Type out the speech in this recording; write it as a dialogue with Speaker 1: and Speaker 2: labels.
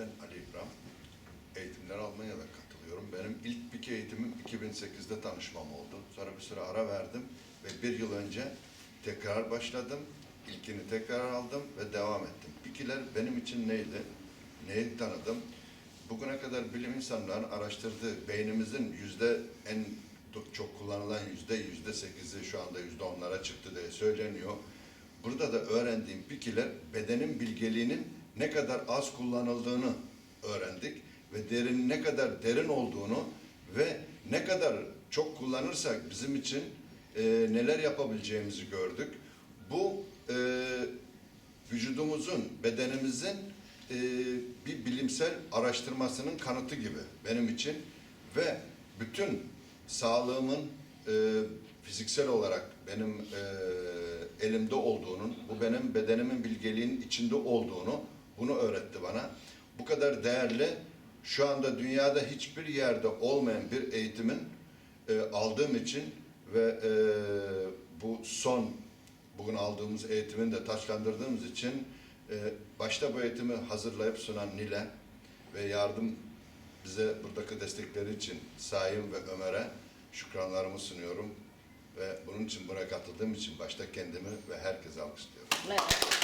Speaker 1: ben Ali İbrahim. Eğitimler almaya da katılıyorum. Benim ilk Piki eğitimim 2008'de tanışmam oldu. Sonra bir süre ara verdim ve bir yıl önce tekrar başladım. İlkini tekrar aldım ve devam ettim. Pikiler benim için neydi? Neyi tanıdım? Bugüne kadar bilim insanlarının araştırdığı beynimizin yüzde en çok kullanılan yüzde yüzde sekizi şu anda yüzde onlara çıktı diye söyleniyor. Burada da öğrendiğim pikiler bedenin bilgeliğinin ne kadar az kullanıldığını öğrendik ve derin ne kadar derin olduğunu ve ne kadar çok kullanırsak bizim için e, neler yapabileceğimizi gördük. Bu e, vücudumuzun, bedenimizin e, bir bilimsel araştırmasının kanıtı gibi benim için ve bütün sağlığımın e, fiziksel olarak benim e, elimde olduğunun, bu benim bedenimin bilgeliğinin içinde olduğunu bunu öğretti bana. Bu kadar değerli, şu anda dünyada hiçbir yerde olmayan bir eğitimin e, aldığım için ve e, bu son bugün aldığımız eğitimin de taçlandırdığımız için e, başta bu eğitimi hazırlayıp sunan Nil'e ve yardım bize buradaki destekleri için Sayın ve Ömer'e şükranlarımı sunuyorum ve bunun için buraya katıldığım için başta kendimi ve herkese alkışlıyorum.
Speaker 2: Evet.